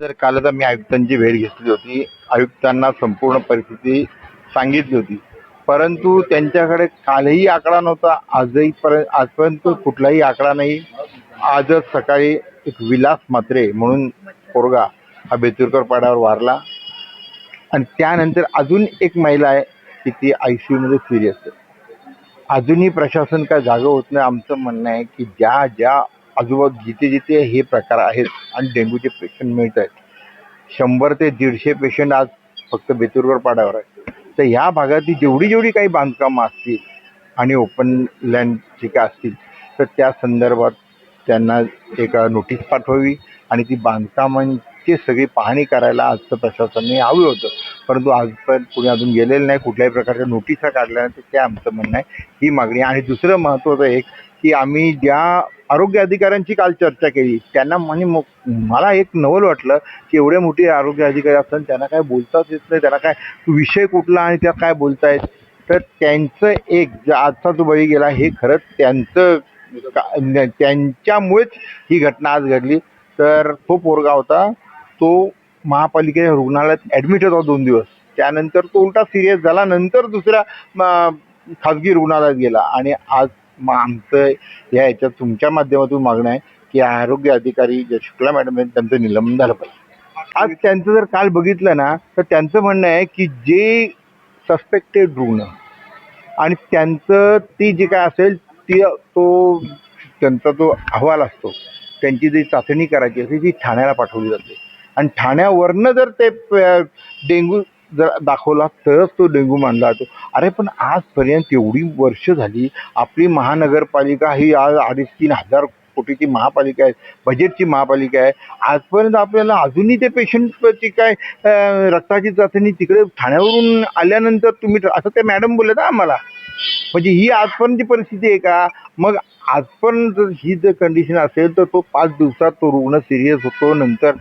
तर कालच मी आयुक्तांची भेट घेतली होती. आयुक्तांना संपूर्ण परिस्थिती सांगितली होती. परंतु त्यांच्याकडे कालही आकडा नव्हता. आजही पर्यंत आजपर्यंत कुठलाही आकडा नाही. आजच सकाळी एक विलास मात्रे म्हणून पोरगा हा बेतुरकर पाड्यावर वारला. आणि त्यानंतर अजून एक महिला आहे की ती आय सी यूमध्ये सिरियस आहे. अजूनही प्रशासन काय जागं होत नाही. आमचं म्हणणं आहे की ज्या ज्या आजूबाजू जिथे जिथे हे प्रकार आहेत आणि डेंग्यूचे पेशंट मिळत आहेत शंभर ते दीडशे पेशंट आज फक्त बेतूरवर पाड्यावर आहेत. तर ह्या भागातली जेवढी जेवढी काही बांधकामं असतील आणि ओपन लँड जे काय असतील तर त्या संदर्भात त्यांना एक नोटीस पाठवावी आणि ती बांधकामांची सगळी पाहणी करायला आजचं प्रशासनाने हवी होतं. परंतु आजपर्यंत कोणी अजून गेलेलं नाही कुठल्याही प्रकारच्या नोटिसा काढल्या नाही तर ते आमचं म्हणणं आहे. ही मागणी आणि दुसरं महत्त्वाचं एक की आम्ही ज्या आरोग्य अधिकाऱ्यांची काल चर्चा केली. त्यांना म्हणजे मग मला एक नवल वाटलं की एवढे मोठे आरोग्य अधिकारी असताना त्यांना काय बोलताच येत नाही त्यांना काय विषय कुठला आणि त्या काय बोलतायत? तर त्यांचं एक ज- आजचा जो बळी गेला हे खरंच त्यांचं का- त्यांच्यामुळेच ही घटना आज घडली. तर तो पोरगा होता तो महापालिकेच्या रुग्णालयात ॲडमिट होता दोन दिवस. त्यानंतर तो उलटा सिरियस झाला नंतर दुसऱ्या खाजगी रुग्णालयात गेला. आणि आज मग आमचं या याच्यात तुमच्या माध्यमातून मागणं आहे की आरोग्य अधिकारी जे शुक्ला मॅडम आहेत त्यांचं निलंबन झालं पाहिजे. आज त्यांचं जर काल बघितलं ना तर त्यांचं म्हणणं आहे की जे सस्पेक्टेड रुग्ण आणि त्यांचं ती जे काय असेल ती तो त्यांचा जो अहवाल असतो त्यांची जी चाचणी करायची असते ती ठाण्याला पाठवली जाते. आणि ठाण्यावरनं जर ते डेंग्यू जर दाखवला तरच तो डेंग्यू मानला जातो. अरे पण आजपर्यंत एवढी वर्ष झाली आपली महानगरपालिका ही आज अडीच तीन हजार कोटीची महापालिका आहे बजेटची महापालिका आहे. आजपर्यंत आपल्याला अजूनही ते पेशंटची काय रक्ताची चाचणी तिकडे ठाण्यावरून आल्यानंतर तुम्ही असं ते मॅडम बोलत आम्हाला. म्हणजे ही आजपर्यंतची परिस्थिती आहे का? मग आजपर्यंत जर ही जर कंडिशन असेल तर तो पाच दिवसात तो रुग्ण सिरियस होतो. नंतर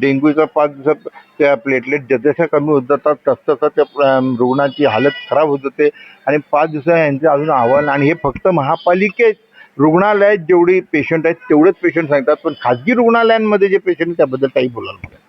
डेंग्यूचा पाच दिवसात त्या प्लेटलेट जसजशा कमी होत जातात तसतसा त्या रुग्णाची हालत खराब होत जाते. आणि पाच दिवसा यांचं अजून आव्हान आणि हे फक्त महापालिकेत रुग्णालयात जेवढे पेशंट आहेत तेवढेच पेशंट सांगतात. पण खाजगी रुग्णालयांमध्ये जे पेशंट त्याबद्दल काही बोलायला नाही.